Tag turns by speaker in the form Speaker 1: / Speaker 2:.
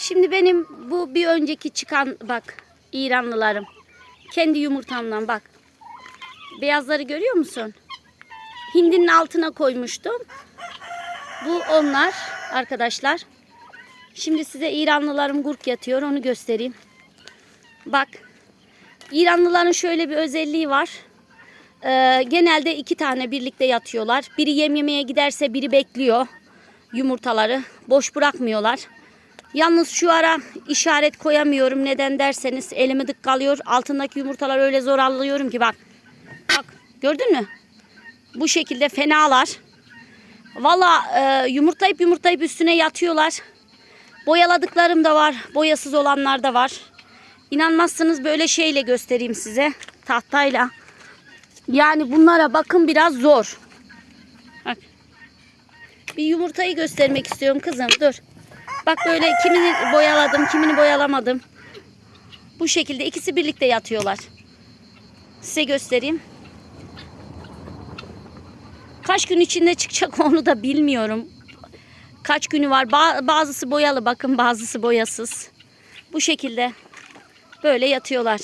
Speaker 1: Şimdi benim bu bir önceki çıkan bak İranlılarım. Kendi yumurtamdan bak. Beyazları görüyor musun? Hindinin altına koymuştum. Bu onlar arkadaşlar. Şimdi size İranlılarım gurk yatıyor onu göstereyim. Bak. İranlıların şöyle bir özelliği var. Ee, genelde iki tane birlikte yatıyorlar. Biri yem yemeye giderse biri bekliyor yumurtaları. Boş bırakmıyorlar. Yalnız şu ara işaret koyamıyorum. Neden derseniz elimi dık kalıyor. Altındaki yumurtalar öyle zor alıyorum ki bak. Bak gördün mü? Bu şekilde fenalar. Valla e, yumurtlayıp yumurtlayıp üstüne yatıyorlar. Boyaladıklarım da var. Boyasız olanlar da var. İnanmazsınız böyle şeyle göstereyim size. Tahtayla. Yani bunlara bakın biraz zor. Bak. Bir yumurtayı göstermek istiyorum kızım. Dur. Bak böyle kimini boyaladım, kimini boyalamadım. Bu şekilde ikisi birlikte yatıyorlar. Size göstereyim. Kaç gün içinde çıkacak onu da bilmiyorum. Kaç günü var. Ba- bazısı boyalı bakın bazısı boyasız. Bu şekilde böyle yatıyorlar.